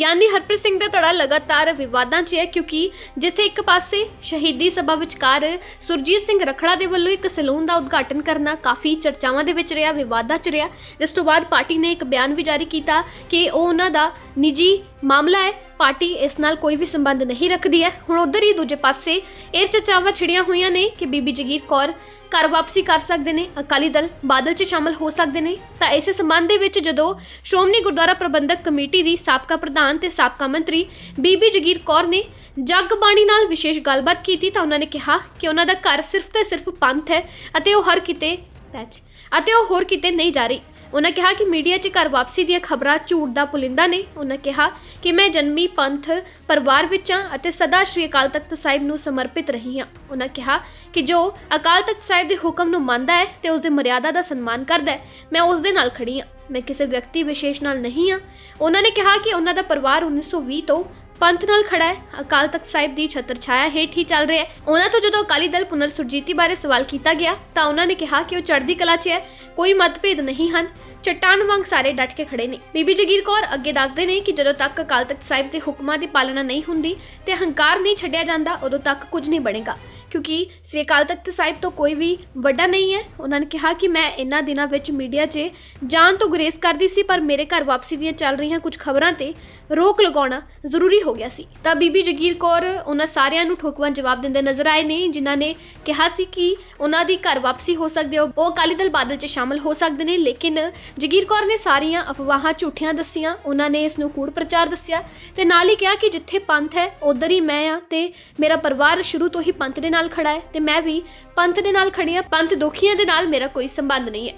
ਗਿਆਨੀ ਹਰਪ੍ਰੀਤ ਸਿੰਘ ਦਾ ਧੜਾ ਲਗਾਤਾਰ ਵਿਵਾਦਾਂ 'ਚ ਹੈ ਕਿਉਂਕਿ ਜਿੱਥੇ ਇੱਕ ਪਾਸੇ ਸ਼ਹੀਦੀ ਸਭਾ ਵਿਚਕਾਰ ਸੁਰਜੀਤ ਸਿੰਘ ਰਖੜਾ ਦੇ ਵੱਲੋਂ ਇੱਕ ਸੈਲੂਨ ਦਾ ਉਦਘਾਟਨ ਕਰਨਾ ਕਾਫੀ ਚਰਚਾਵਾਂ ਦੇ ਵਿੱਚ ਰਿਹਾ, ਵਿਵਾਦਾਂ 'ਚ ਰਿਹਾ, ਜਿਸ ਤੋਂ ਬਾਅਦ ਪਾਰਟੀ ਨੇ ਇੱਕ ਬਿਆਨ ਵੀ ਜਾਰੀ ਕੀਤਾ ਕਿ ਉਹ ਉਹਨਾਂ ਦਾ ਨਿੱਜੀ ਮਾਮਲਾ ਹੈ, ਪਾਰਟੀ ਇਸ ਨਾਲ ਕੋਈ ਵੀ ਸੰਬੰਧ ਨਹੀਂ ਰੱਖਦੀ ਹੈ। ਹੁਣ ਉਧਰ ਹੀ ਦੂਜੇ ਪਾਸੇ ਇਹ ਚਰਚਾਵਾਂ ਛਿੜੀਆਂ ਹੋਈਆਂ ਨੇ ਕਿ ਬੀਬੀ ਜਗੀਰ ਕੌਰ ਘਰ ਵਾਪਸੀ ਕਰ ਸਕਦੇ ਨੇ, ਅਕਾਲੀ ਦਲ ਬਾਦਲ 'ਚ ਸ਼ਾਮਲ ਹੋ ਸਕਦੇ ਨੇ। ਤਾਂ ਇਸੇ ਸੰਬੰਧ ਦੇ ਵਿੱਚ ਜਦੋਂ ਸ਼੍ਰੋਮਣੀ ਗੁਰਦੁਆਰਾ ਪ੍ਰਬੰਧਕ ਕਮੇਟੀ ਦੀ ਸਾਬਕਾ ਪ੍ਰਧਾਨ ਤੇ ਸਾਬਕਾ ਮੰਤਰੀ ਬੀਬੀ ਜਗੀਰ ਕੌਰ ਨੇ ਜਗ ਬਾਣੀ ਨਾਲ ਵਿਸ਼ੇਸ਼ ਗੱਲਬਾਤ ਕੀਤੀ ਤਾਂ ਉਹਨਾਂ ਨੇ ਕਿਹਾ ਕਿ ਉਹਨਾਂ ਦਾ ਘਰ ਸਿਰਫ ਤੇ ਸਿਰਫ ਪੰਥ ਹੈ ਅਤੇ ਉਹ ਹਰ ਕਿਤੇ, ਪੈਚ, ਅਤੇ ਉਹ ਹੋਰ ਕਿਤੇ ਨਹੀਂ ਜਾ ਰਹੀ। ਉਹਨਾਂ ਕਿਹਾ ਕਿ ਮੀਡੀਆ 'ਚ ਘਰ ਵਾਪਸੀ ਦੀਆਂ ਖਬਰਾਂ ਝੂਠ ਦਾ ਪੁਲਿੰਦਾ ਨੇ। ਉਹਨਾਂ ਕਿਹਾ ਕਿ ਮੈਂ ਜਨਮੀ ਪੰਥ, ਪਰਿਵਾਰ ਵਿੱਚ ਹਾਂ ਅਤੇ ਸਦਾ ਸ਼੍ਰੀ ਅਕਾਲ ਤਖਤ ਸਾਹਿਬ ਨੂੰ ਸਮਰਪਿਤ ਰਹੀ ਹਾਂ। ਉਹਨਾਂ ਕਿਹਾ ਕਿ ਜੋ ਅਕਾਲ ਤਖਤ ਸਾਹਿਬ ਦੇ ਹੁਕਮ ਨੂੰ ਮੰਨਦਾ ਹੈ ਤੇ ਉਸ ਦੀ ਮਰਿਆਦਾ ਦਾ ਸਨਮਾਨ ਕਰਦਾ ਹੈ, ਮੈਂ ਉਸ ਦੇ ਨਾਲ ਖੜੀ ਹਾਂ। ਮੈਂ ਕਿਸੇ ਵਿਅਕਤੀ ਵਿਸ਼ੇਸ਼ ਨਾਲ ਨਹੀਂ ਹਾਂ। ਉਹਨਾਂ ਨੇ ਕਿਹਾ ਕਿ ਉਹਨਾਂ ਦਾ ਪਰਿਵਾਰ 1920 ਤੋਂ ਪੰਥ ਨਾਲ ਖੜਾ ਹੈ। ਅਕਾਲ ਤਖਤ ਸਾਹਿਬ ਦੀ ਛਤਰ ਛਾਇਆ ਹੇਠ ਹੀ ਚੱਲ ਰਿਹਾ ਹੈ। ਉਹਨਾਂ ਤੋਂ ਜਦੋਂ ਅਕਾਲੀ ਦਲ ਪੁਨਰ ਸੁਰਜੀਤੀ ਬਾਰੇ ਸਵਾਲ ਕੀਤਾ ਗਿਆ ਤਾਂ ਉਹਨਾਂ ਨੇ ਕਿਹਾ ਕਿ ਉਹ ਚੜ੍ਹਦੀ ਕਲਾ 'ਚ ਹੈ। ਕੋਈ ਮਤਭੇਦ ਨਹੀਂ ਹਨ। ਚਟਾਨ ਵਾਂਗ ਸਾਰੇ ਡਟ ਕੇ ਖੜੇ ਨੇ। ਬੀਬੀ ਜਗੀਰ ਕੌਰ ਅੱਗੇ ਦੱਸਦੇ ਨੇ ਕਿ ਜਦੋਂ ਤੱਕ ਅਕਾਲ ਤਖਤ ਸਾਹਿਬ ਦੇ ਹੁਕਮਾਂ ਦੀ ਪਾਲਣਾ ਨਹੀਂ ਹੁੰਦੀ ਤੇ ਹੰਕਾਰ ਨਹੀਂ ਛੱਡਿਆ ਜਾਂਦਾ, ਉਦੋਂ ਤੱਕ ਕੁਝ ਨਹੀਂ ਬਣੇਗਾ। ਕਿਉਂਕਿ ਸ੍ਰੀ ਅਕਾਲ ਤਖਤ ਸਾਹਿਬ ਤੋਂ ਕੋਈ ਵੀ ਵੱਡਾ ਨਹੀਂ ਹੈ। ਉਹਨਾਂ ਨੇ ਕਿਹਾ ਕਿ ਮੈਂ ਇਹਨਾਂ ਦਿਨਾਂ ਵਿੱਚ ਮੀਡੀਆ 'ਚ ਜਾਣ ਤੋਂ ਗੁਰੇਜ਼ ਕਰਦੀ ਸੀ, ਪਰ ਮੇਰੇ ਘਰ ਵਾਪਸੀ ਦੀਆਂ ਚੱਲ ਰਹੀਆਂ ਕੁਝ ਖਬਰਾਂ ਤੇ ਰੋਕ ਲਗਾਉਣਾ ਜ਼ਰੂਰੀ ਹੋ ਗਿਆ ਸੀ। ਤਾਂ ਬੀਬੀ ਜਗੀਰ ਕੌਰ ਉਹਨਾਂ ਸਾਰਿਆਂ ਨੂੰ ਠੋਕਵਾਂ ਜਵਾਬ ਦਿੰਦੇ ਨਜ਼ਰ ਆਏ ਨੇ, ਜਿਨ੍ਹਾਂ ਨੇ ਕਿਹਾ ਸੀ ਕਿ ਉਹਨਾਂ ਦੀ ਘਰ ਵਾਪਸੀ ਹੋ ਸਕਦੀ ਹੈ। ਉਹ ਅਕਾਲੀ ਦਲ ਬਾਦਲ 'ਚ ਸ਼ਾਮਲ ਹੋ ਸਕਦੇ ਨੇ, ਲੇਕਿਨ ਜਗੀਰ ਕੌਰ ਨੇ ਸਾਰੀਆਂ ਅਫਵਾਹਾਂ ਝੂਠੀਆਂ ਦੱਸੀਆਂ, ਉਹਨਾਂ ਨੇ ਇਸ ਨੂੰ ਕੂੜ ਪ੍ਰਚਾਰ ਦੱਸਿਆ ਤੇ ਨਾਲ ਹੀ ਕਿਹਾ ਕਿ ਜਿੱਥੇ ਪੰਥ ਹੈ, ਉਧਰ ਹੀ ਮੈਂ ਆ ਤੇ ਮੇਰਾ ਪਰਿਵਾਰ ਸ਼ੁਰੂ ਤੋਂ ਹੀ ਪੰਥ ਦੇ ਨਾਲ ਖੜਾ ਹੈ ਤੇ ਮੈਂ ਵੀ ਪੰਥ ਦੇ ਨਾਲ ਖੜੀ ਹਾਂ। ਪੰਥ ਦੁਖੀਆਂ ਦੇ ਨਾਲ ਮੇਰਾ ਕੋਈ ਸੰਬੰਧ ਨਹੀਂ ਹੈ।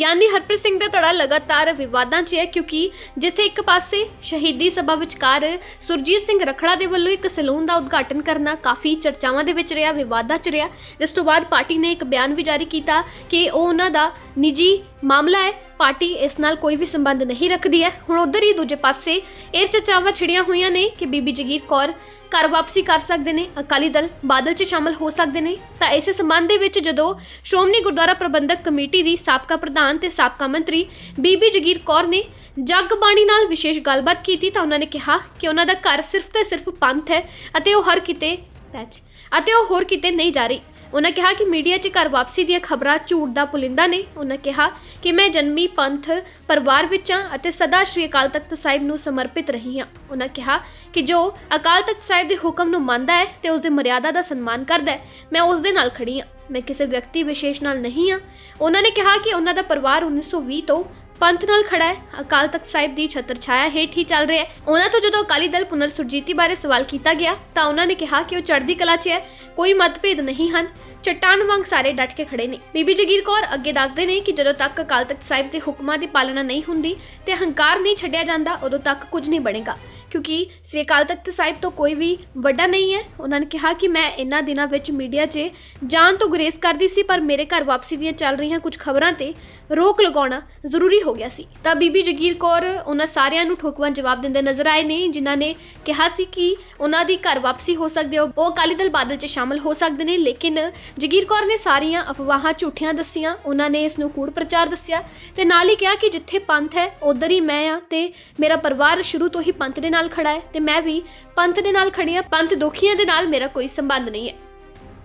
ਗਿਆਨੀ ਹਰਪ੍ਰੀਤ ਸਿੰਘ ਦਾ ਧੜਾ ਲਗਾਤਾਰ ਵਿਵਾਦਾਂ 'ਚ ਹੈ ਕਿਉਂਕਿ ਜਿੱਥੇ ਇੱਕ ਪਾਸੇ ਸ਼ਹੀਦੀ ਸਭਾ ਵਿਚਕਾਰ ਸੁਰਜੀਤ ਸਿੰਘ ਰਖੜਾ ਦੇ ਵੱਲੋਂ ਇੱਕ ਸੈਲੂਨ ਦਾ ਉਦਘਾਟਨ ਕਰਨਾ ਕਾਫੀ ਚਰਚਾਵਾਂ ਦੇ ਵਿੱਚ ਰਿਹਾ, ਵਿਵਾਦਾਂ 'ਚ ਰਿਹਾ। ਜਿਸ ਤੋਂ ਬਾਅਦ ਪਾਰਟੀ ਨੇ ਇੱਕ ਬਿਆਨ ਵੀ ਜਾਰੀ ਕੀਤਾ ਕਿ ਉਹ ਉਹਨਾਂ ਦਾ ਨਿੱਜੀ ਮਾਮਲਾ ਹੈ ਪਾਰਟੀ ਇਸ ਨਾਲ ਕੋਈ ਵੀ ਸੰਬੰਧ ਨਹੀਂ ਰੱਖਦੀ ਹੈ। ਹੁਣ ਉਧਰ ਹੀ ਦੂਜੇ ਪਾਸੇ ਇਹ ਚਰਚਾਵਾਂ ਛਿੜੀਆਂ ਹੋਈਆਂ ਨੇ ਕਿ ਬੀਬੀ ਜਗੀਰ ਕੌਰ ਘਰ ਵਾਪਸੀ ਕਰ ਸਕਦੇ ਨੇ, ਅਕਾਲੀ ਦਲ ਬਾਦਲ 'ਚ ਸ਼ਾਮਲ ਹੋ ਸਕਦੇ ਨੇ। ਤਾਂ ਇਸੇ ਸੰਬੰਧ ਦੇ ਵਿੱਚ ਜਦੋਂ ਸ਼੍ਰੋਮਣੀ ਗੁਰਦੁਆਰਾ ਪ੍ਰਬੰਧਕ ਕਮੇਟੀ ਦੀ ਸਾਬਕਾ ਪ੍ਰਧਾਨ ਤੇ ਸਾਬਕਾ ਮੰਤਰੀ ਬੀਬੀ ਜਗੀਰ ਕੌਰ ਨੇ ਜਗ ਬਾਣੀ ਨਾਲ ਵਿਸ਼ੇਸ਼ ਗੱਲਬਾਤ ਕੀਤੀ ਤਾਂ ਉਹਨਾਂ ਨੇ ਕਿਹਾ ਕਿ ਉਹਨਾਂ ਦਾ ਘਰ ਸਿਰਫ ਤੇ ਸਿਰਫ ਪੰਥ ਹੈ ਅਤੇ ਉਹ ਹਰ ਕਿਤੇ ਪੈਚ ਅਤੇ ਉਹ ਹੋਰ ਕਿਤੇ ਨਹੀਂ ਜਾ ਰਹੀ। ਉਹਨਾਂ ਕਿਹਾ ਕਿ ਮੀਡੀਆ 'ਚ ਘਰ ਵਾਪਸੀ ਦੀਆਂ ਖਬਰਾਂ ਝੂਠ ਦਾ ਪੁਲਿੰਦਾ ਨੇ। ਉਹਨਾਂ ਕਿਹਾ ਕਿ ਮੈਂ ਜਨਮੀ ਪੰਥ, ਪਰਿਵਾਰ ਵਿੱਚ ਹਾਂ ਅਤੇ ਸਦਾ ਸ਼੍ਰੀ ਅਕਾਲ ਤਖਤ ਸਾਹਿਬ ਨੂੰ ਸਮਰਪਿਤ ਰਹੀ ਹਾਂ। ਉਹਨਾਂ ਕਿਹਾ ਕਿ ਜੋ ਅਕਾਲ ਤਖਤ ਸਾਹਿਬ ਦੇ ਹੁਕਮ ਨੂੰ ਮੰਨਦਾ ਹੈ ਤੇ ਉਸ ਦੀ ਮਰਿਆਦਾ ਦਾ ਸਨਮਾਨ ਕਰਦਾ ਹੈ, ਮੈਂ ਉਸ ਦੇ ਨਾਲ ਖੜੀ ਹਾਂ। ਮੈਂ ਕਿਸੇ ਵਿਅਕਤੀ ਵਿਸ਼ੇਸ਼ ਨਾਲ ਨਹੀਂ ਹਾਂ। ਉਹਨਾਂ ਨੇ ਕਿਹਾ ਕਿ ਉਹਨਾਂ ਦਾ ਪਰਿਵਾਰ 1920 ਤੋਂ ਪੰਥ ਨਾਲ ਖੜਾ ਹੈ। ਅਕਾਲ ਤਖਤ ਸਾਹਿਬ ਦੀ ਛਤਰ ਛਾਇਆ ਹੇਠ ਹੀ ਚੱਲ ਰਿਹਾ ਹੈ। ਉਹਨਾਂ ਤੋਂ ਜਦੋਂ ਅਕਾਲੀ ਦਲ ਪੁਨਰ ਸੁਰਜੀਤੀ ਬਾਰੇ ਸਵਾਲ ਕੀਤਾ ਗਿਆ, ਤਾਂ ਉਹਨਾਂ ਨੇ ਕਿਹਾ ਕਿ ਉਹ ਚੜ੍ਹਦੀ ਕਲਾ 'ਚ ਹੈ। ਕੋਈ ਮਤਭੇਦ ਨਹੀਂ ਹਨ। ਚਟਾਨ ਵਾਂਗ ਸਾਰੇ ਡਟ ਕੇ ਖੜੇ ਨੇ। ਬੀਬੀ ਜਗੀਰ ਕੌਰ ਅੱਗੇ ਦੱਸਦੇ ਨੇ ਕਿ ਜਦੋਂ ਤੱਕ ਅਕਾਲ ਤਖਤ ਸਾਹਿਬ ਦੇ ਹੁਕਮਾਂ ਦੀ ਪਾਲਣਾ ਨਹੀਂ ਹੁੰਦੀ ਤੇ ਹੰਕਾਰ ਨਹੀਂ ਛੱਡਿਆ ਜਾਂਦਾ, ਉਦੋਂ ਤੱਕ ਕੁਝ ਨਹੀਂ ਬਣੇਗਾ। ਕਿਉਂਕਿ ਸ੍ਰੀ ਅਕਾਲ ਤਖਤ ਸਾਹਿਬ ਤੋਂ ਕੋਈ ਵੀ ਵੱਡਾ ਨਹੀਂ ਹੈ। ਉਹਨਾਂ ਨੇ ਕਿਹਾ ਕਿ ਮੈਂ ਇਹਨਾਂ ਦਿਨਾਂ ਵਿੱਚ ਮੀਡੀਆ 'ਚ ਜਾਣ ਤੋਂ ਗੁਰੇਜ਼ ਕਰਦੀ ਸੀ, ਪਰ ਮੇਰੇ ਘਰ ਵਾਪਸੀ ਦੀਆਂ ਚੱਲ ਰਹੀਆਂ ਕੁਝ ਖਬਰਾਂ ਤੇ ਰੋਕ ਲਗਾਉਣਾ ਜ਼ਰੂਰੀ ਹੋ ਗਿਆ ਸੀ। ਤਾਂ ਬੀਬੀ ਜਗੀਰ ਕੌਰ ਉਹਨਾਂ ਸਾਰਿਆਂ ਨੂੰ ਠੋਕਵਾਂ ਜਵਾਬ ਦਿੰਦੇ ਨਜ਼ਰ ਆਏ ਨੇ, ਜਿਨ੍ਹਾਂ ਨੇ ਕਿਹਾ ਸੀ ਕਿ ਉਹਨਾਂ ਦੀ ਘਰ ਵਾਪਸੀ ਹੋ ਸਕਦੀ ਹੈ। ਉਹ ਅਕਾਲੀ ਦਲ ਬਾਦਲ 'ਚ ਸ਼ਾਮਲ ਹੋ ਸਕਦੇ ਨੇ, ਲੇਕਿਨ ਜਗੀਰ ਕੌਰ ਨੇ ਸਾਰੀਆਂ ਅਫਵਾਹਾਂ ਝੂਠੀਆਂ ਦੱਸੀਆਂ, ਉਹਨਾਂ ਨੇ ਇਸ ਨੂੰ ਕੂੜ ਪ੍ਰਚਾਰ ਦੱਸਿਆ ਤੇ ਨਾਲ ਹੀ ਕਿਹਾ ਕਿ ਜਿੱਥੇ ਪੰਥ ਹੈ, ਉਧਰ ਹੀ ਮੈਂ ਆ ਤੇ ਮੇਰਾ ਪਰਿਵਾਰ ਸ਼ੁਰੂ ਤੋਂ ਹੀ ਪੰਥ ਦੇ ਨਾਲ ਨਾਲ ਖੜਾ ਹੈ ਤੇ ਮੈਂ ਵੀ ਪੰਥ ਦੇ ਨਾਲ ਖੜੀ ਹਾਂ, ਪੰਥ ਦੋਖੀਆਂ ਦੇ ਨਾਲ ਮੇਰਾ ਕੋਈ ਸੰਬੰਧ ਨਹੀਂ ਹੈ।